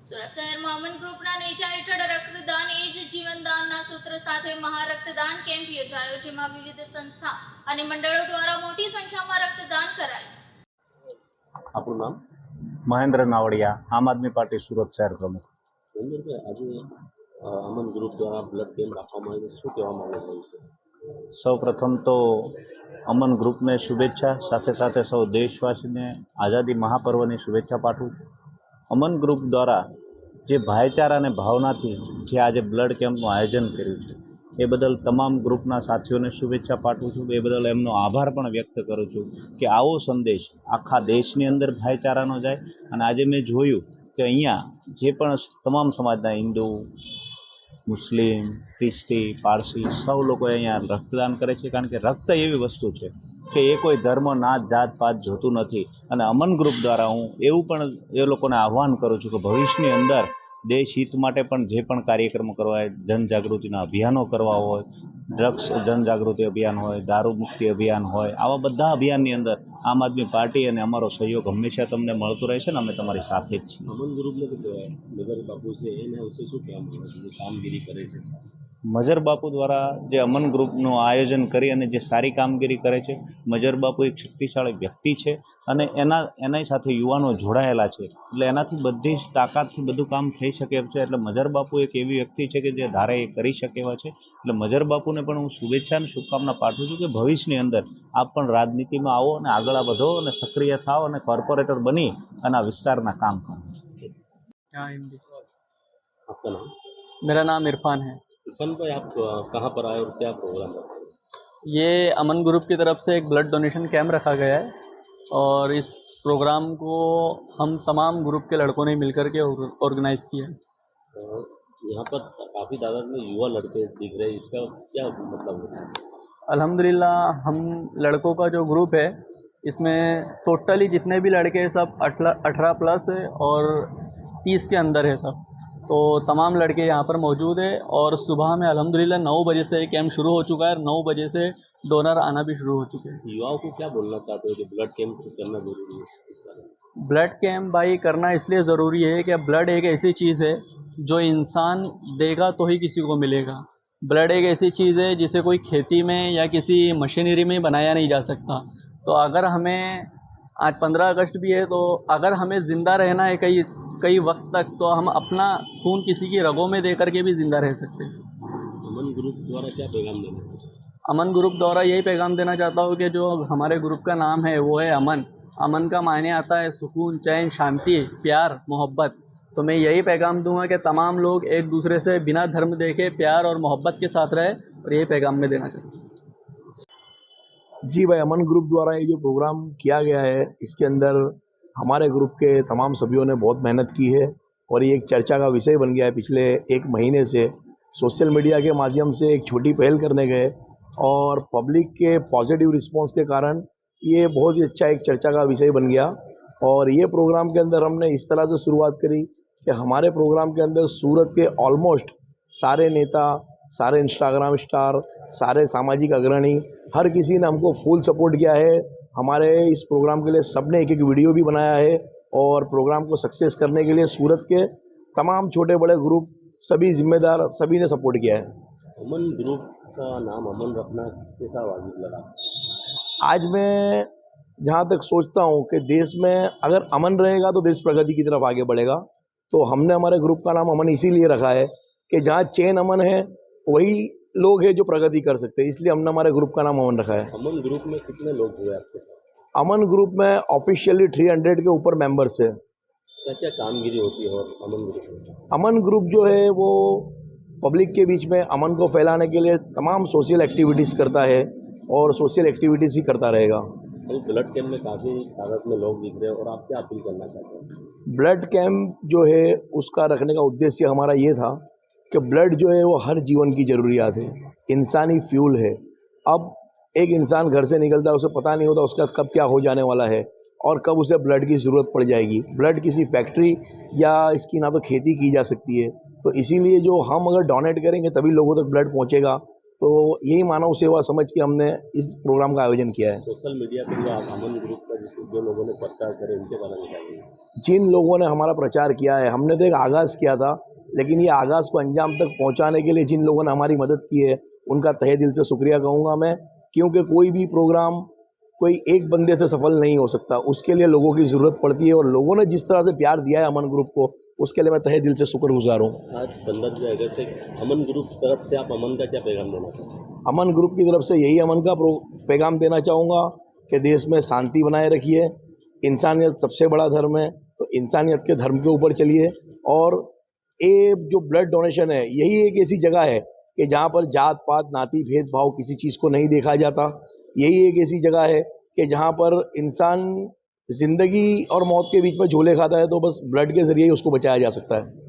સુરત શહેરમાં અમન ગ્રુપના નેજા હેઠળ રક્તદાન એ જ જીવનદાનના સૂત્ર સાથે મહારક્તદાન કેમ્પ યોજાયો જેમાં વિવિધ સંસ્થા અને મંડળો દ્વારા મોટી સંખ્યામાં રક્તદાન કરાયું. આપણું નામ? મહેન્દ્ર નાવડિયા આમ આદમી પાર્ટી સુરત શહેર પ્રમુખ. આજે અમન ગ્રુપ દ્વારા બ્લડ કેમ્પ રાખવામાં આવ્યો શું કહેવા માંગો છો સૌ પ્રથમ તો અમન ગ્રુપને શુભેચ્છા સાથે સાથે સૌ દેશવાસીને આઝાદી મહાપર્વની શુભેચ્છા પાઠવું. છું અમન ગ્રુપ દ્વારા જે ભાઈચારા અને ભાવનાથી જે આજે બ્લડ કેમ્પનું આયોજન કર્યું છે, એ બદલ તમામ ગ્રુપના સાથીઓને શુભેચ્છા પાઠવું છું. એ બદલ એમનો આભાર પણ વ્યક્ત કરું છું કે આવો સંદેશ આખા દેશની અંદર ભાઈચારાનો જાય. અને આજે મેં જોયું કે અહીંયા જે પણ તમામ સમાજના હિન્દુ મુસ્લિમ, ખ્રિસ્તી, પારસી સૌ લોકો અહીંયા રક્તદાન કરે છે કારણ કે રક્ત એવી વસ્તુ છે કે એ કોઈ ધર્મ, નાત, જાત, પાત જોતું નથી. અને અમન ગ્રુપ દ્વારા હું એવું પણ એ લોકોને આહ્વાન કરું છું કે ભવિષ્યની અંદર દેશ હિત માટે પણ જે પણ કાર્યક્રમો કરવા હોય, જનજાગૃતિના અભિયાનો કરવા હોય ડ્રગ્સ, જનજાગૃતિ અભિયાન હોય, દારૂ મુક્તિ અભિયાન હોય, આવા બધા અભિયાનની અંદર આમ આદમી પાર્ટી અને અમારો સહયોગ હંમેશા તમને મળતો રહેશે ને અમે તમારી સાથે જ છીએ. અમન ગ્રુપને તો નગર બાપુ છે, એના વિશે શું કહેવા માંગો છે? કામગીરી કરે છે. મજર બાપુ દ્વારા જે અમન ગ્રુપનું આયોજન કરી અને જે સારી કામગીરી કરે છે મજર બાપુ એક શક્તિશાળી વ્યક્તિ છે અને એના એના સાથે યુવાનો જોડાયેલા છે એટલે એનાથી બધી જ તાકાતથી બધું કામ થઈ શકે એમ છે એટલે મજર બાપુ એક એવી વ્યક્તિ છે કે જે ધારે એ કરી શકે એવા છે એટલે મજર બાપુને પણ હું શુભેચ્છા અને શુભકામના પાઠવું છું કે ભવિષ્યની અંદર આપ પણ રાજનીતિમાં આવો અને આગળ વધો અને સક્રિય થાઓ અને કોર્પોરેટર બની અને આ વિસ્તારના કામ કરો हाँ हिंदी आपका नाम मेरा नाम इरफान है इरफान भाई आप कहाँ पर आए और क्या प्रोग्राम है? ये अमन ग्रुप की तरफ़ से एक ब्लड डोनेशन कैंप रखा गया है और इस प्रोग्राम को हम तमाम ग्रुप के लड़कों ने मिलकर के ऑर्गेनाइज किया है। यहाँ पर काफ़ी तादाद में युवा लड़के दिख रहे हैं इसका क्या मतलब है? अल्हम्दुलिल्लाह हम लड़कों का जो ग्रुप है इसमें टोटली जितने भी लड़के हैं सब अठारह प्लस है और तीस के अंदर है सब। तो तमाम लड़के यहाँ पर मौजूद है और सुबह में अल्हम्दुलिल्लाह नौ बजे से कैंप शुरू हो चुका है और नौ बजे से डोनर आना भी शुरू हो चुके हैं। युवाओं को क्या बोलना चाहते हो कि ब्लड कैंप करना ज़रूरी है? ब्लड कैंप भाई करना इसलिए ज़रूरी है कि ब्लड एक ऐसी चीज़ है जो इंसान देगा तो ही किसी को मिलेगा। ब्लड एक ऐसी चीज़ है जिसे कोई खेती में या किसी मशीनरी में बनाया नहीं जा सकता। तो अगर हमें आज पंद्रह अगस्त भी है तो अगर हमें ज़िंदा रहना है कई कई वक्त तक तो हम अपना खून किसी की रगों में दे करके भी ज़िंदा रह सकते हैं। अमन ग्रुप द्वारा क्या पैगाम देना अमन ग्रुप द्वारा यही पैगाम देना चाहता हूँ कि जो हमारे ग्रुप का नाम है वो है अमन। अमन का मायने आता है सुकून चैन शांति प्यार मोहब्बत। तो मैं यही पैगाम दूँगा कि तमाम लोग एक दूसरे से बिना धर्म देखे प्यार और मोहब्बत के साथ रहे और यही पैगाम मैं देना चाहता हूँ। जी भाई अमन ग्रुप द्वारा ये जो प्रोग्राम किया गया है इसके अंदर हमारे ग्रुप के तमाम सभ्यों ने बहुत मेहनत की है और ये एक चर्चा का विषय बन गया है पिछले एक महीने से। सोशल मीडिया के माध्यम से एक छोटी पहल करने गए और पब्लिक के पॉजिटिव रिस्पांस के कारण ये बहुत ही अच्छा एक चर्चा का विषय बन गया और ये प्रोग्राम के अंदर हमने इस तरह से शुरुआत करी कि हमारे प्रोग्राम के अंदर सूरत के ऑलमोस्ट सारे नेता, सारे इंस्टाग्राम स्टार, सारे सामाजिक अग्रणी, हर किसी ने हमको फुल सपोर्ट किया है हमारे इस प्रोग्राम के लिए सबने एक एक वीडियो भी बनाया है और प्रोग्राम को सक्सेस करने के लिए सूरत के तमाम छोटे बड़े ग्रुप सभी जिम्मेदार सभी ने सपोर्ट किया है। अमन ग्रुप का नाम अमन रखना कैसा वाजिब लगा? आज मैं जहाँ तक सोचता हूँ कि देश में अगर अमन रहेगा तो देश प्रगति की तरफ़ आगे बढ़ेगा। तो हमने हमारे ग्रुप का नाम अमन इसीलिए रखा है कि जहाँ चेन अमन है वही लोग हैं जो प्रगति कर सकते हैं इसलिए हमने हमारे ग्रुप का नाम अमन रखा है। अमन ग्रुप में कितने लोग हुए आपके साथ अमन ग्रुप में ऑफिशियली 300 के ऊपर मेंबर्स है। क्या क्या कामगिरी होती है और अमन ग्रुप में? अमन ग्रुप जो है वो पब्लिक के बीच में अमन को फैलाने के लिए तमाम सोशल एक्टिविटीज़ करता है और सोशल एक्टिविटीज़ ही करता रहेगा। ब्लड कैंप में काफ़ी तादाद में लोग दिख रहे हैं और आप क्या अपील करना चाहते हैं? ब्लड कैंप जो है उसका रखने का उद्देश्य हमारा ये था कि ब्लड जो है वो हर जीवन की ज़रूरियात है। इंसानी फ्यूल है। अब एक इंसान घर से निकलता है उसे पता नहीं होता उसका कब क्या हो जाने वाला है और कब उसे ब्लड की ज़रूरत पड़ जाएगी। ब्लड किसी फैक्ट्री या इसकी ना तो खेती की जा सकती है। तो इसीलिए जो हम अगर डोनेट करेंगे तभी लोगों तक ब्लड पहुंचेगा। तो यही मानव सेवा समझ के हमने इस प्रोग्राम का आयोजन किया है। सोशल मीडिया पर जो अमन ग्रुप का जो लोगों ने प्रचार करे उनके बारे में जिन लोगों ने हमारा प्रचार किया है हमने तो एक आगाज़ किया था लेकिन ये आगाज़ को अंजाम तक पहुँचाने के लिए जिन लोगों ने हमारी मदद की है उनका तहे दिल से शुक्रिया कहूँगा मैं क्योंकि कोई भी प्रोग्राम कोई एक बंदे से सफल नहीं हो सकता। उसके लिए लोगों की ज़रूरत पड़ती है और लोगों ने जिस तरह से प्यार दिया है अमन ग्रुप को उसके लिए मैं तहे दिल से शुक्रगुजार हूँ। आज पंद्रह अगस्त से अमन ग्रुप की तरफ़ से आप अमन का क्या पैगाम देना चाहते हैं? अमन ग्रुप की तरफ़ से यही अमन का पैगाम देना चाहूँगा कि देश में शांति बनाए रखिए। इंसानियत सबसे बड़ा धर्म है तो इंसानियत के धर्म के ऊपर चलिए और ये जो ब्लड डोनेशन है, यही एक ऐसी जगह है कि जहाँ पर जात, पात, नाती भेदभाव किसी चीज़ को नहीं देखा जाता। यही एक ऐसी जगह है कि जहाँ पर इंसान ज़िंदगी और मौत के बीच में झोले खाता है तो बस ब्लड के ज़रिए ही उसको बचाया जा सकता है।